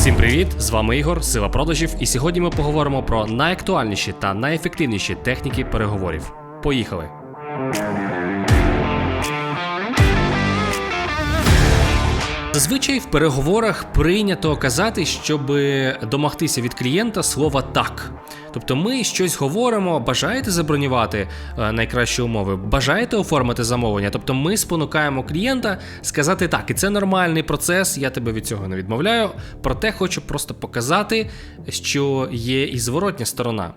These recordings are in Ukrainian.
Всім привіт! З вами Ігор, Сила продажів, і сьогодні ми поговоримо про найактуальніші та найефективніші техніки переговорів. Поїхали! Зазвичай в переговорах прийнято казати, щоб домогтися від клієнта слова так. Тобто ми щось говоримо, бажаєте забронювати е, найкращі умови, бажаєте оформити замовлення. Тобто ми спонукаємо клієнта сказати так, і це нормальний процес, я тебе від цього не відмовляю. Проте хочу просто показати, що є і зворотня сторона.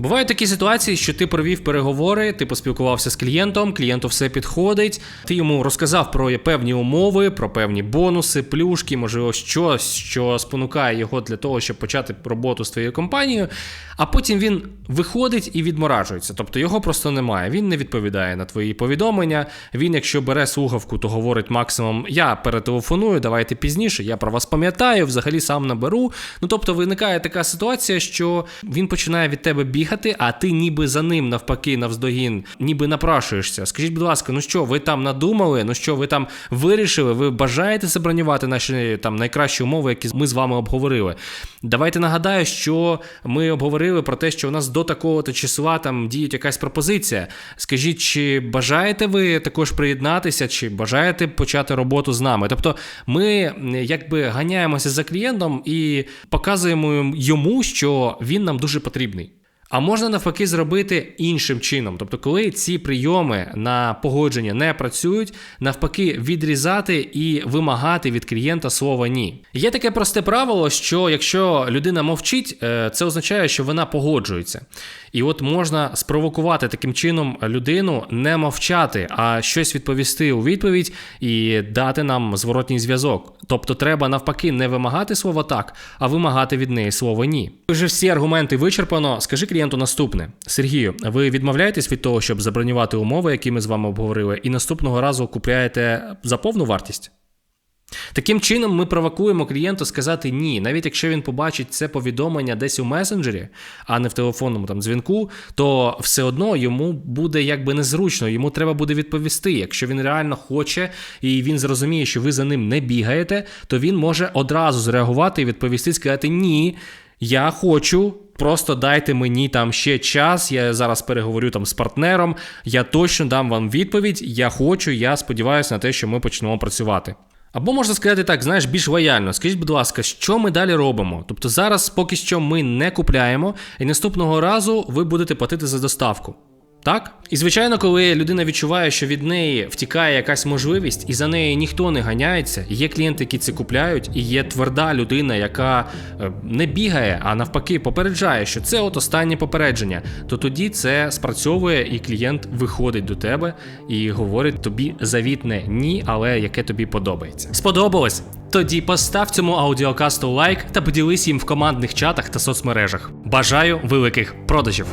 Бувають такі ситуації, що ти провів переговори, ти поспілкувався з клієнтом, клієнту все підходить, ти йому розказав про певні умови, про певні бонуси, плюшки, можливо, щось, що спонукає його для того, щоб почати роботу з твоєю компанією. А потім він виходить і відморажується. Тобто його просто немає. Він не відповідає на твої повідомлення. Він, якщо бере слухавку, то говорить максимум: я перетелефоную, давайте пізніше, я про вас пам'ятаю, взагалі сам наберу. Ну тобто виникає така ситуація, що він починає від тебе бігати, а ти ніби за ним навпаки навздогін, ніби напрашуєшся. Скажіть, будь ласка, ну що, ви там надумали? Ну що, ви там вирішили? Ви бажаєте забронювати наші там найкращі умови, які ми з вами обговорили? Давайте нагадаю, що ми обговорили про те, що у нас до такого-то числа там діє якась пропозиція. Скажіть, чи бажаєте ви також приєднатися, чи бажаєте почати роботу з нами? Тобто, ми якби ганяємося за клієнтом і показуємо йому, що він нам дуже потрібний. А можна навпаки зробити іншим чином. Тобто, коли ці прийоми на погодження не працюють, навпаки, відрізати і вимагати від клієнта слова ні. Є таке просте правило, що якщо людина мовчить, е, це означає, що вона погоджується. І от можна спровокувати таким чином людину не мовчати, а щось відповісти у відповідь і дати нам зворотній зв'язок. Тобто, треба навпаки не вимагати слово так, а вимагати від неї слово ні. Вже всі аргументи вичерпано. Скажи клієнту наступне: Сергію, ви відмовляєтесь від того, щоб забронювати умови, які ми з вами обговорили, і наступного разу купляєте за повну вартість? Таким чином, ми провокуємо клієнта сказати ні, навіть якщо він побачить це повідомлення десь у месенджері, а не в телефонному там дзвінку, то все одно йому буде якби незручно, йому треба буде відповісти. Якщо він реально хоче і він зрозуміє, що ви за ним не бігаєте, то він може одразу зреагувати і відповісти, сказати ні. Я хочу, просто дайте мені там ще час. Я зараз переговорю там з партнером. Я точно дам вам відповідь. Я хочу, я сподіваюся на те, що ми почнемо працювати. Або можна сказати так, знаєш, більш лояльно. Скажіть, будь ласка, що ми далі робимо? Тобто зараз поки що ми не купляємо, і наступного разу ви будете платити за доставку. Так? І звичайно, коли людина відчуває, що від неї втікає якась можливість, і за нею ніхто не ганяється, є клієнти, які це купляють, і є тверда людина, яка е, не бігає, а навпаки попереджає, що це от останнє попередження, то тоді це спрацьовує, і клієнт виходить до тебе і говорить тобі завітне ні, але яке тобі подобається. Сподобалось? Тоді постав цьому аудіокасту лайк та поділись їм в командних чатах та соцмережах. Бажаю великих продажів!